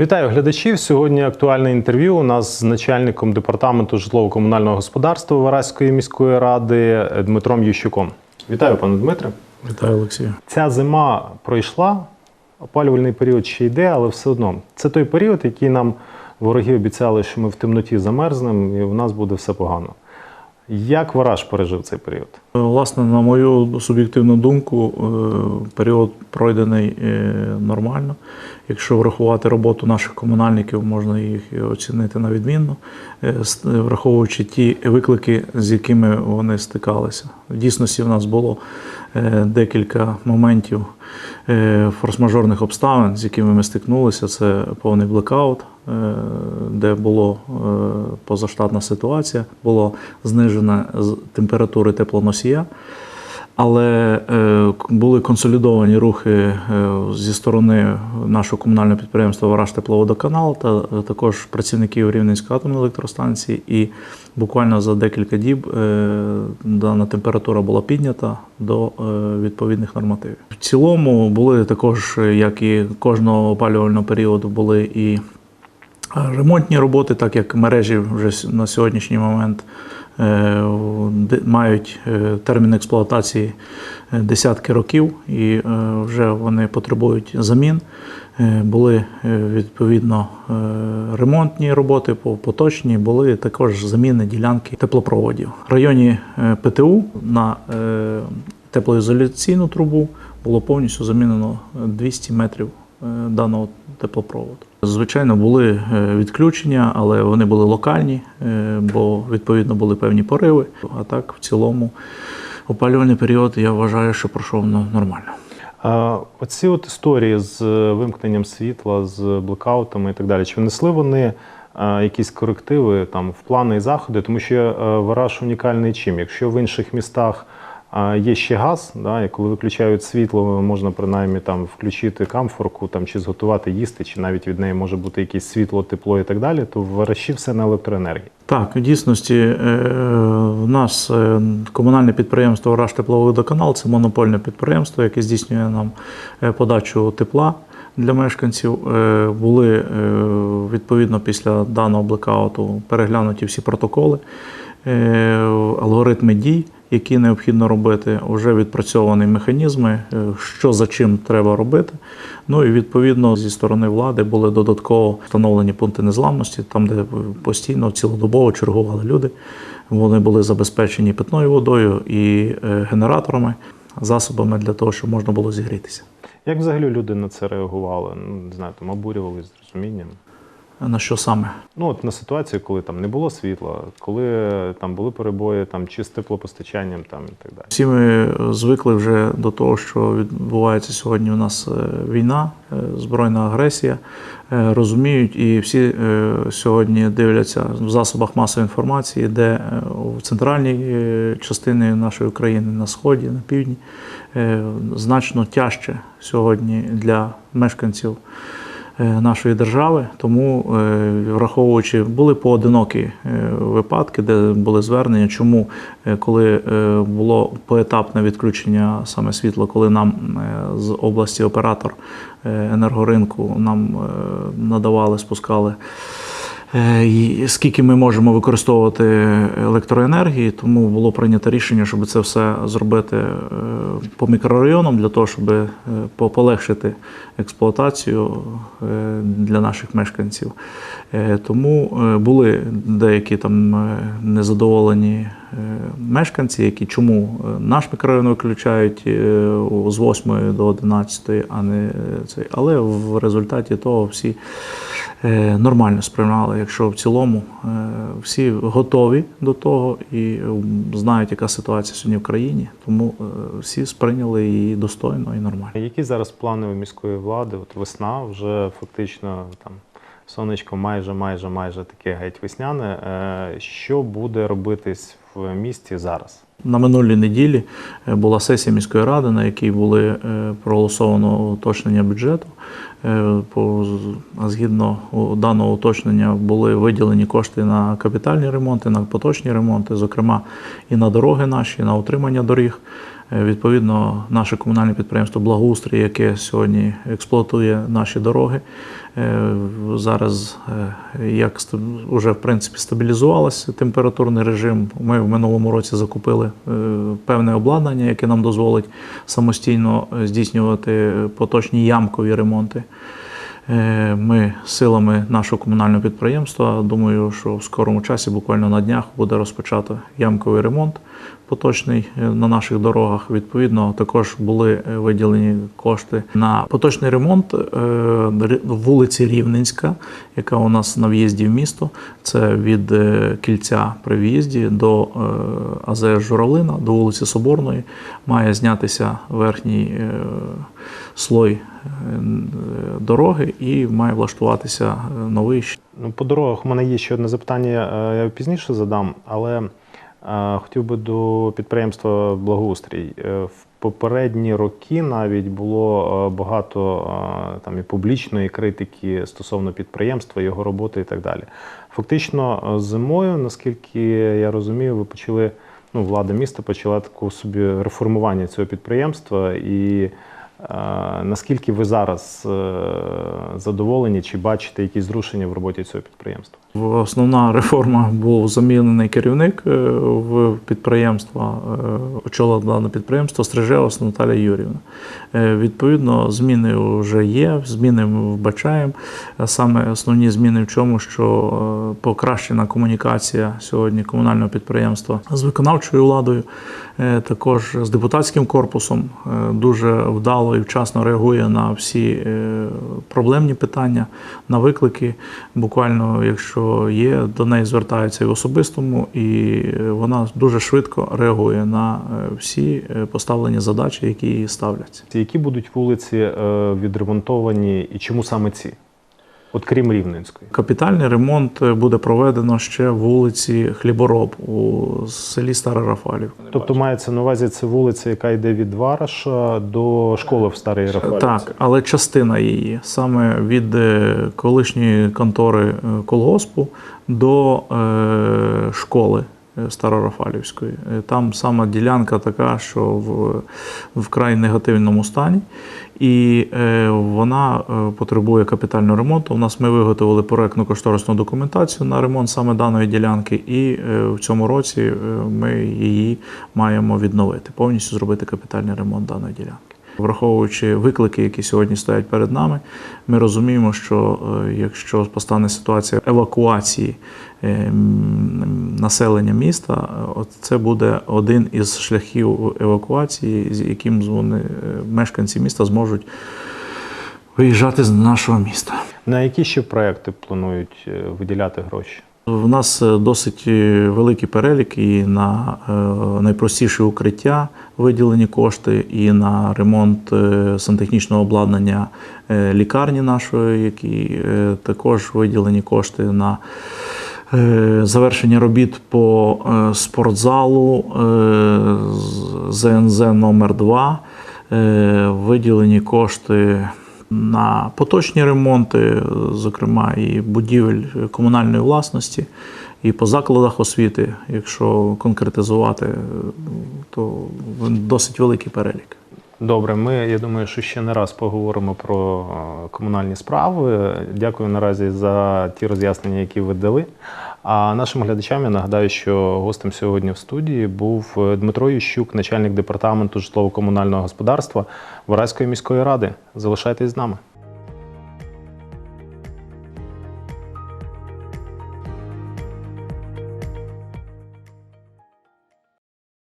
Вітаю глядачів. Сьогодні актуальне інтерв'ю у нас з начальником департаменту житлово-комунального господарства Вараської міської ради Дмитром Ющуком. Вітаю, пане Дмитре. Вітаю, Олексію. Ця зима пройшла, опалювальний період ще йде, але все одно це той період, який нам вороги обіцяли, що ми в темноті замерзнемо і в нас буде все погано. Як Вараж пережив цей період? Власне, на мою суб'єктивну думку, е, період пройдений е, нормально. Якщо врахувати роботу наших комунальників, можна їх оцінити на відмінно, е, враховуючи ті виклики, з якими вони стикалися. В дійсності в нас було е, декілька моментів е, форс-мажорних обставин, з якими ми стикнулися. Це повний блекаут, е, де була позаштатна ситуація, було знижена температури теплоносія. Але е, були консолідовані рухи е, зі сторони нашого комунального підприємства Вараж Тепловодоканал та е, також працівників Рівненської атомної електростанції. І буквально за декілька діб е, дана температура була піднята до е, відповідних нормативів. В цілому були також, е, як і кожного опалювального періоду, були і Ремонтні роботи, так як мережі вже на сьогоднішній момент е, мають е, термін експлуатації е, десятки років, і вже вони потребують замін. Були відповідно ремонтні роботи по- поточні, були також заміни ділянки теплопроводів. В районі ПТУ на теплоізоляційну трубу було повністю замінено 200 метрів даного теплопроводу. Звичайно, були е, відключення, але вони були локальні, е, бо відповідно були певні пориви. А так, в цілому, опалювальний період я вважаю, що пройшов ну, нормально. А, Оці от історії з е, вимкненням світла, з блекаутами і так далі, чи внесли вони якісь корективи там в плани і заходи? Тому що Вараж унікальний чим? Якщо в інших містах а, є ще газ, да, і коли виключають світло, можна принаймні там включити камфорку там, чи зготувати їсти, чи навіть від неї може бути якесь світло, тепло і так далі, то в Вараші все на електроенергії. Так, в дійсності е, в нас е, комунальне підприємство «Раш Тепловодоканал» – це монопольне підприємство, яке здійснює нам е, подачу тепла для мешканців. Е, Були е, відповідно після даного блекауту переглянуті всі протоколи, е, алгоритми дій, які необхідно робити, вже відпрацьовані механізми, е, що за чим треба робити. Ну і відповідно зі сторони влади були додатково встановлені пункти незламності, там, де постійно цілодобово чергували люди. Вони були забезпечені питною водою і е, генераторами, засобами для того, щоб можна було зігрітися. Як взагалі люди на це реагували? Ну, не знаю, там обурювалися з розумінням. На що саме? Ну, от на ситуацію, коли там не було світла, коли там були перебої там, чи з теплопостачанням там, і так далі. Всі ми звикли вже до того, що відбувається сьогодні у нас е, війна, е, збройна агресія. Е, Розуміють, і всі е, сьогодні дивляться в засобах масової інформації, де е, в центральній е, частині нашої України, на сході, на півдні, е, значно тяжче сьогодні для мешканців е, нашої держави. Тому, е, враховуючи, були поодинокі е, випадки, де були звернення, чому е, коли е, було поетапне відключення саме світла, коли нам е, з області оператор е, енергоринку нам е, надавали, спускали. Е, Скільки ми можемо використовувати електроенергії, тому було прийнято рішення, щоб це все зробити е, по мікрорайонам для того, щоб е, полегшити експлуатацію для наших мешканців. Тому були деякі там незадоволені мешканці, які чому наш мікрорайон виключають з 8 до 11, а не цей. Але в результаті того всі нормально сприймали, якщо в цілому е, всі готові до того і е, знають, яка ситуація сьогодні в країні, тому е, всі сприйняли її достойно і нормально. Які зараз плани у міської влади? От весна вже фактично там сонечко майже, майже, майже таке геть весняне. Е, Що буде робитись в місті зараз? На минулій неділі е, була сесія міської ради, на якій були е, проголосовано уточнення бюджету. Е, згідно даного уточнення були виділені кошти на капітальні ремонти, на поточні ремонти, зокрема і на дороги наші, і на утримання доріг. Відповідно, наше комунальне підприємство Благоустрій, яке сьогодні експлуатує наші дороги, зараз як вже в принципі стабілізувалося температурний режим. Ми минулому році закупили е, певне обладнання, яке нам дозволить самостійно здійснювати поточні ямкові ремонти. Е, Ми силами нашого комунального підприємства, думаю, що в скорому часі, буквально на днях, буде розпочато ямковий ремонт поточний е, на наших дорогах. Відповідно, також були е, виділені кошти на поточний ремонт е, вулиці Рівненська, яка у нас на в'їзді в місто. Це від кільця при в'їзді до АЗС Журавлина, до вулиці Соборної. Має знятися верхній слой дороги і має влаштуватися новий Ну, по дорогах у мене є ще одне запитання, я пізніше задам, але хотів би до підприємства Благоустрій. Е, В попередні роки навіть було е, багато е, там і публічної критики стосовно підприємства, його роботи і так далі. Фактично, зимою, наскільки я розумію, ви почали, ну, влада міста почала таку собі реформування цього підприємства і. Наскільки ви зараз задоволені чи бачите якісь зрушення в роботі цього підприємства? Основна реформа був замінений керівник е, в підприємства, е, очолила дане підприємство Стрижеос Наталія Юрівна. Е, Відповідно, зміни вже є, зміни ми вбачаємо. Саме основні зміни в чому, що покращена комунікація сьогодні комунального підприємства з виконавчою владою, також з депутатським корпусом дуже вдало і вчасно реагує на всі проблемні питання, на виклики. Буквально, якщо є, до неї звертаються і в особистому, і е, вона дуже швидко реагує на е, всі е, поставлені задачі, які їй ставляться. Які будуть вулиці відремонтовані і чому саме ці? От крім Рівненської. Капітальний ремонт е, буде проведено ще в вулиці Хлібороб у селі Стара Рафалівка. Тобто мається на увазі це вулиця, яка йде від Вараша до школи в Старій Рафалівці? Так, але частина її саме від е, колишньої контори е, колгоспу до е, школи е, Старорафалівської. Е, Там сама ділянка така, що в, вкрай негативному стані, і е, вона е, потребує капітального ремонту. У нас ми виготовили проектну кошторисну документацію на ремонт саме даної ділянки, і е, в цьому році е, ми її маємо відновити, повністю зробити капітальний ремонт даної ділянки. Враховуючи виклики, які сьогодні стоять перед нами, ми розуміємо, що е, якщо постане ситуація евакуації е, населення міста, е, це буде один із шляхів евакуації, з яким вони, мешканці міста зможуть виїжджати з нашого міста. На які ще проекти планують виділяти гроші? В нас е, досить е, великий перелік і на е, найпростіші укриття виділені кошти, і на ремонт сантехнічного обладнання лікарні нашої, які також виділені кошти на завершення робіт по спортзалу ЗНЗ номер 2 Е, Виділені кошти на поточні ремонти, зокрема і будівель комунальної власності, і по закладах освіти, якщо конкретизувати, то досить великий перелік. Добре, ми я думаю, що ще не раз поговоримо про е, комунальні справи. Дякую наразі за ті роз'яснення, які ви дали. А нашим глядачам я нагадаю, що гостем сьогодні в студії був е, Дмитро Ющук, начальник департаменту житлово-комунального господарства Вараської міської ради. Залишайтесь з нами.